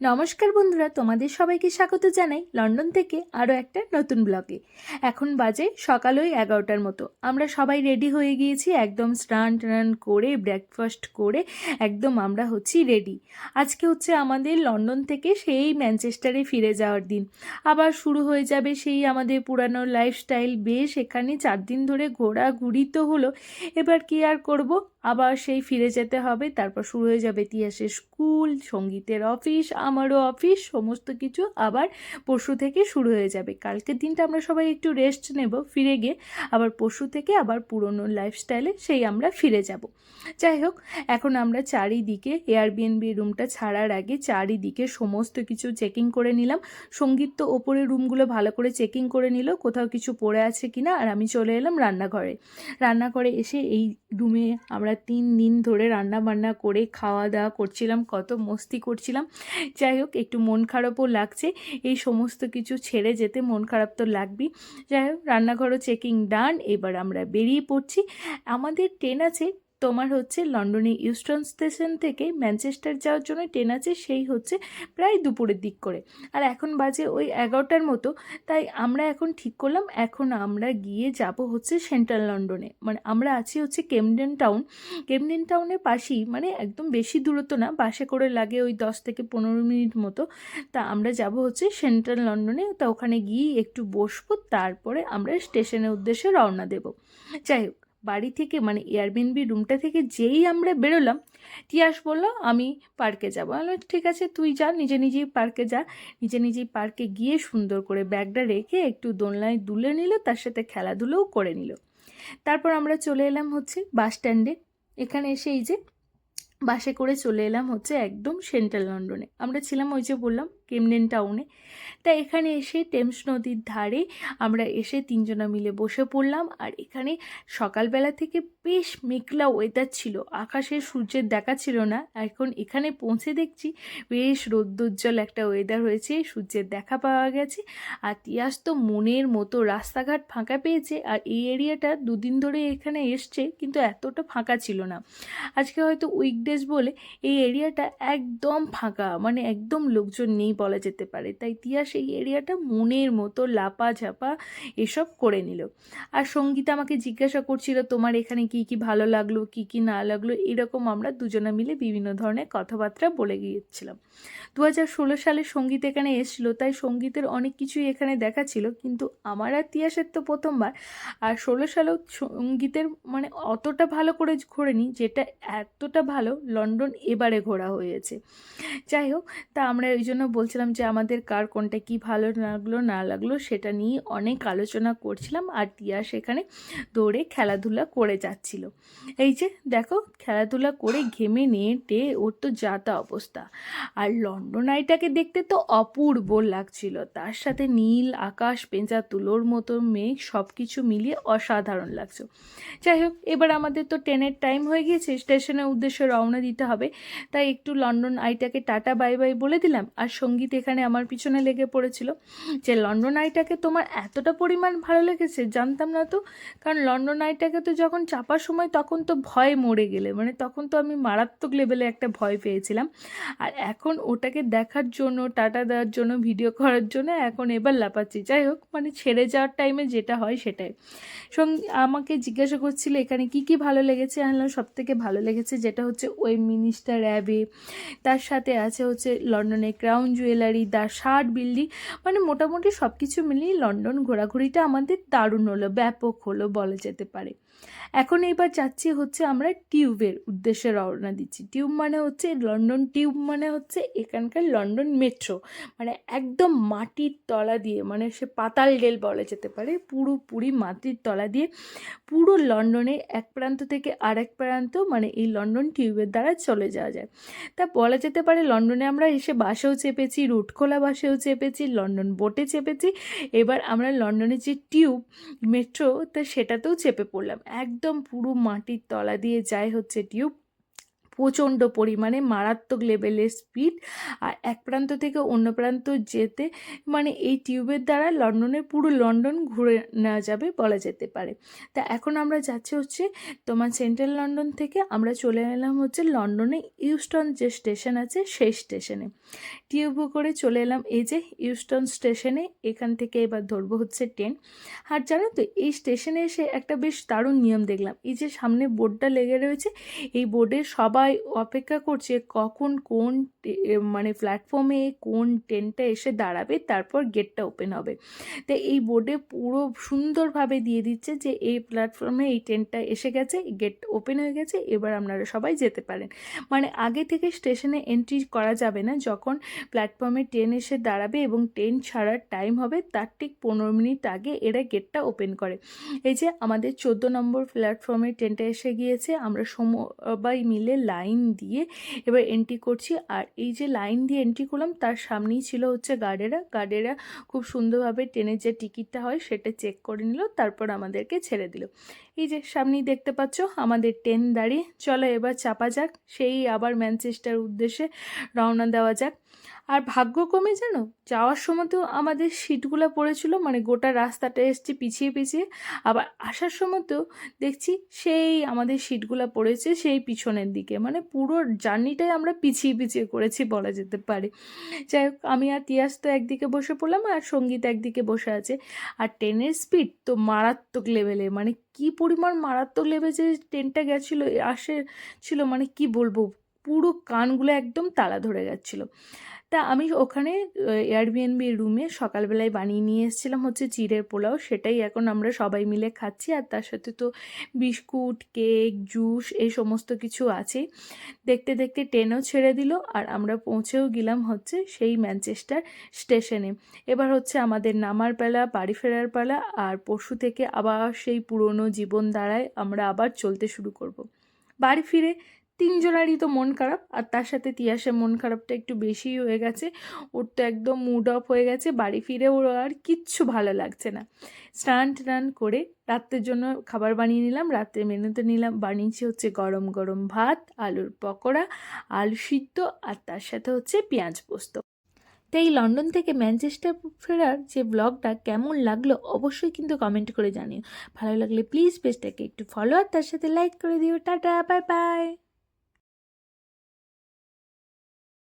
নমস্কার বন্ধুরা, তোমাদের সবাইকে স্বাগত জানাই লন্ডন থেকে আরও একটা নতুন ব্লগে। এখন বাজে সকাল ওই এগারোটার মতো। আমরা সবাই রেডি হয়ে গিয়েছি, একদম স্নান টান করে ব্রেকফাস্ট করে, একদম আমরা হচ্ছি রেডি আজকে হচ্ছে আমাদের লন্ডন থেকে সেই ম্যানচেস্টারে ফিরে যাওয়ার দিন। আবার শুরু হয়ে যাবে সেই আমাদের পুরানো লাইফস্টাইল বেশ এখানে চার দিন ধরে ঘোরাঘুরি তো হলো। এবার কি আর করব? আবার সেই ফিরে যেতে হবে। তারপর শুরু হয়ে যাবে ইতিহাসের স্কুল, সঙ্গীতের অফিস, আমারও অফিস, সমস্ত কিছু আবার পরশু থেকে শুরু হয়ে যাবে। কালকের দিনটা আমরা সবাই একটু রেস্ট নেব, ফিরে গিয়ে আবার পরশু থেকে আবার পুরনো লাইফস্টাইলে সেই আমরা ফিরে যাব। যাই হোক, এখন আমরা চারিদিকে এয়ারবিএনবি রুমটা ছাড়ার আগে চারিদিকে সমস্ত কিছু চেকিং করে নিলাম। সংগীত তো ওপরের রুমগুলো ভালো করে চেকিং করে নিল, কোথাও কিছু পড়ে আছে কিনা, আর আমি চলে এলাম রান্নাঘরে। রান্নাঘরে এসে এই রুমে আমরা তিন দিন ধরে রান্না বান্না করে খাওয়া দাওয়া করছিলাম, কত মস্তি করছিলাম। যাই হোক, একটু মন খারাপও লাগছে, এই সমস্ত কিছু ছেড়ে যেতে মন খারাপ তো লাগবেই। যাই হোক, রান্নাঘরও চেকিং ডান এবার আমরা বেরিয়ে পড়ছি। আমাদের ট্রেন আছে তোমার হচ্ছে লন্ডনে ইউস্টন স্টেশন থেকে ম্যানচেস্টার যাওয়ার জন্য ট্রেন আছে, সেই হচ্ছে প্রায় দুপুরের দিক করে। আর এখন বাজে ওই এগারোটার মতো, তাই আমরা এখন ঠিক করলাম, এখন আমরা গিয়ে যাব হচ্ছে সেন্ট্রাল লন্ডনে। মানে আমরা আছি হচ্ছে কেমডেন টাউন। কেমডেন টাউনের পাশেই মানে একদম বেশি দূরত্ব না, বাসে করে লাগে ওই দশ থেকে পনেরো মিনিট মতো। তা আমরা যাব হচ্ছে সেন্ট্রাল লন্ডনে, তা ওখানে গিয়ে একটু বসবো, তারপরে আমরা স্টেশনের উদ্দেশ্যে রওনা দেব। যাই হোক বাড়ি থেকে মানে এয়ারবিএনবি রুমটা থেকে যেই আমরা বেরোলাম তিয়াস বলল, আমি পার্কে যাব। আমি ঠিক আছে, তুই যা, নিজে নিজেই পার্কে যা। নিজে নিজেই পার্কে গিয়ে সুন্দর করে ব্যাগটা রেখে একটু দোলনায় দুলে নিল, তার সাথে খেলাধুলোও করে নিল। তারপর আমরা চলে এলাম হচ্ছে বাস স্ট্যান্ডে। এখানে এসে এই যে বাসে করে চলে এলাম হচ্ছে একদম সেন্ট্রাল লন্ডনে আমরা ছিলাম ওই যে বললাম কেমনেন টাউনে তা এখানে এসে টেমস নদীর ধারে আমরা এসে তিনজনা মিলে বসে পড়লাম। আর এখানে সকালবেলা থেকে বেশ মেঘলা ওয়েদার ছিল। আকাশে সূর্যের দেখা ছিল না। এখন এখানে পৌঁছে দেখছি বেশ রৌদ্রোজ্জ্বল একটা ওয়েদার হয়েছে। সূর্যের দেখা পাওয়া গেছে। আর তিয়াস তো মনের মতো রাস্তাঘাট ফাঁকা পেয়েছে। আর এই এরিয়াটা দুদিন ধরে এখানে এসছে, কিন্তু এতটা ফাঁকা ছিল না। আজকে হয়তো উইকডেজ বলে এই এরিয়াটা একদম ফাঁকা। মানে একদম লোকজন নেই বলা যেতে পারে। তাই তিয়াস এই এরিয়াটা মনের মতো লাপা ঝাপা এসব করে নিল। আর সঙ্গীতা আমাকে জিজ্ঞাসা করছিল, তোমার এখানে কি কি ভালো লাগল, কি কি না লাগল? এরকম আমরা দুজনে মিলে বিভিন্ন ধরনের কথাবার্তা বলে গিয়েছিলাম। দু হাজার ষোলো সালে সংগীত এখানে এসেছিল, তাই সঙ্গীতের অনেক কিছুই এখানে দেখা ছিল। কিন্তু আমার আর তিয়াসের তো প্রথমবার। আর ষোলো সালেও সঙ্গীতের মানে অতটা ভালো করে ঘোরেনি, যেটা এতটা ভালো লন্ডন এবারে ঘোরা হয়েছে। যাই হোক, তা আমরা ওই জন্য বলছিলাম যে আমাদের কার কোনটা কি ভালো লাগল, না লাগল সেটা নিয়ে অনেক আলোচনা করছিলাম আর টিয়া সেখানে দৌড়ে খেলাধুলা করে যাচ্ছিল। এই যে দেখো খেলাধুলা করে ঘেমে নেটে ওর তো যাতা অবস্থা। আর লন্ডন আইটাকে দেখতে তো অপূর্ব লাগছিল। তার সাথে নীল, আকাশ, পেঁচা, তুলোর মতো মেঘ সব কিছু মিলিয়ে অসাধারণ লাগছে। যাই হোক, এবার আমাদের তো ট্রেনের টাইম হয়ে গিয়েছে, স্টেশনের উদ্দেশ্যে রওনা দিতে হবে। তাই একটু লন্ডন আইটাকে টাটা বাই বাই বলে দিলাম। আর সংগীত এখানে আমার পিছনে লেগে পড়েছিল। যে লন্ডন আইটাকে তোমার এতটা পরিমাণ ভালো লেগেছে জানতাম না তো। কারণ লন্ডন আইটাকে তো যখন চাপার সময় তখন তো ভয় মরে গেলে মানে তখন তো আমি মারাত্মক লেভেলে একটা ভয় পেয়েছিলাম। আর এখন ওটাকে দেখার জন্য, টাটা দেওয়ার জন্য ভিডিও করার জন্য এখন এবার লাপাচ্ছি। যাই হোক মানে ছেড়ে যাওয়ার টাইমে যেটা হয় সেটাই। সঙ্গে আমাকে জিজ্ঞাসা করছিল, এখানে কি কি ভালো লেগেছে? আমি সব থেকে ভালো লেগেছে যেটা হচ্ছে ওই মিনিস্টার অ্যাবে, তার সাথে আছে হচ্ছে লন্ডনের crown jewellery the Shard building মানে মোটামুটি সব কিছু মিলিয়ে লন্ডন ঘোরাঘুরিটা আমাদের দারুণ হলো, ব্যাপক হলো বলা যেতে পারে। এখন এবার যাচ্ছি হচ্ছে আমরা টিউবের উদ্দেশ্যে রওনা দিচ্ছি। টিউব মানে হচ্ছে লন্ডন টিউব মানে হচ্ছে এখানকার লন্ডন মেট্রো। মানে একদম মাটির তলা দিয়ে মানে সে পাতাল রেল বলা যেতে পারে পুরোপুরি মাটির তলা দিয়ে পুরো লন্ডনের এক প্রান্ত থেকে আরেক প্রান্ত মানে এই লন্ডন টিউবের দ্বারা চলে যাওয়া যায়। তা বলা যেতে পারে লন্ডনে আমরা এসে বাসেও চেপেছি রুটখোলা বাসেও চেপেছি, লন্ডন বোটে চেপেছি। এবার আমরা লন্ডনের যে টিউব, মেট্রো, তা সেটাতেও চেপে পড়লাম। একদম পুরো মাটির তলা দিয়ে যায় হচ্ছে টিউব। প্রচণ্ড পরিমাণে মারাত্মক লেভেলের স্পিড আর এক প্রান্ত থেকে অন্য প্রান্ত যেতে মানে এই টিউবের দ্বারা লন্ডনের পুরো লন্ডন ঘুরে নেওয়া যাবে বলা যেতে পারে। তা এখন আমরা যাচ্ছি হচ্ছে তোমার সেন্ট্রাল লন্ডন থেকে, আমরা চলে এলাম হচ্ছে লন্ডনে ইউস্টন যে স্টেশন আছে সেই স্টেশনে টিউব করে চলে এলাম এই যে ইউস্টন স্টেশনে এখান থেকে এবার ধরবো হচ্ছে ট্রেন আর জানো তো, এই স্টেশনে এসে একটা বেশ দারুণ নিয়ম দেখলাম। এই যে সামনে বোর্ডটা লেগে রয়েছে, এই বোর্ডে সবাই অপেক্ষা করছে কখন কোন মানে প্ল্যাটফর্মে কোন ট্রেনটা এসে দাঁড়াবে, তারপর গেটটা ওপেন হবে। তো এই বোর্ডে পুরো সুন্দরভাবে দিয়ে দিচ্ছে যে এই প্ল্যাটফর্মে এই ট্রেনটা এসে গেছে গেট ওপেন হয়ে গেছে, এবার আপনারা সবাই যেতে পারেন। মানে আগে থেকে স্টেশনে এন্ট্রি করা যাবে না, যখন প্ল্যাটফর্মে ট্রেন এসে দাঁড়াবে এবং ট্রেন ছাড়ার টাইম হবে, তার ঠিক পনেরো মিনিট আগে এরা গেটটা ওপেন করে। এই যে আমাদের চোদ্দ নম্বর প্ল্যাটফর্মে ট্রেনটা এসে গিয়েছে, আমরা সবাই মিলে লাইন দিয়ে এবার এন্ট্রি করছি। আর এই যে লাইন দিয়ে এন্ট্রি করলাম, তার সামনেই ছিল হচ্ছে গার্ডেরা। গার্ডেরা খুব সুন্দরভাবে ট্রেনের যে টিকিটটা হয়, সেটা চেক করে নিল, তারপর আমাদেরকে ছেড়ে দিল। এই যে সামনেই দেখতে পাচ্ছ, আমাদের ট্রেন দাঁড়িয়ে। চলো এবার চাপা যাক, সেই আবার ম্যানচেস্টার উদ্দেশ্যে রওনা দেওয়া যাক। আর ভাগ্যক্রমে জানো যাওয়ার সময় তো আমাদের সিটগুলো পড়েছিল মানে গোটা রাস্তাটা এসছে পিছিয়ে পিছিয়ে। আবার আসার সময় তো দেখছি সেই আমাদের সিটগুলো পড়েছে সেই পিছনের দিকে। মানে পুরো জার্নিটাই আমরা পিছিয়ে পিছিয়ে করেছি বলা যেতে পারে। যাই হোক, আমি আর তিয়াস তো একদিকে বসে পড়লাম আর সংগীত একদিকে বসে আছে। আর ট্রেনের স্পিড তো মারাত্মক লেভেলে মানে কি পরিমাণ মারাত্মক লেভেলে যে ট্রেনটা গেছিল আসে ছিল মানে কি বলব? পুরো কানগুলো একদম তালা ধরে গেছিল তা আমি ওখানে এয়ারবিএনবি রুমে সকালবেলায় বানিয়ে নিয়ে এসেছিলাম হচ্ছে চিড়ের পোলাও। সেটাই এখন আমরা সবাই মিলে খাচ্ছি। আর তার সাথে তো বিস্কুট, কেক, জুস এই সমস্ত কিছু আছে দেখতে দেখতে ট্রেনও ছেড়ে দিল আর আমরা পৌঁছেও গেলাম হচ্ছে সেই ম্যানচেস্টার স্টেশনে এবার হচ্ছে আমাদের নামার পালা, বাড়ি ফেরার পালা আর পরশু থেকে আবার সেই পুরনো জীবন দ্বারায় আমরা আবার চলতে শুরু করব। বাড়ি ফিরে তিনজনারই তো মন খারাপ, আর তার সাথে তিয়াসের মন খারাপটা একটু বেশিই হয়ে গেছে। ওর তো একদম মুড অফ হয়ে গেছে, বাড়ি ফিরে ওর আর কিচ্ছু ভালো লাগছে না। স্নান টান করে রাত্রের জন্য খাবার বানিয়ে নিলাম রাত্রে মেনুতে নিলাম, বানিয়েছি হচ্ছে গরম গরম ভাত, আলুর পকোড়া, আলু সিদ্ধ, আর তার সাথে হচ্ছে পেঁয়াজ পোস্ত। তাই লন্ডন থেকে ম্যানচেস্টার ফেরার যে ব্লগটা কেমন লাগল অবশ্যই কিন্তু কমেন্ট করে জানিও। ভালো লাগলে প্লিজ পেজটাকে একটু ফলো আর তার সাথে লাইক করে দিও। Tata bye by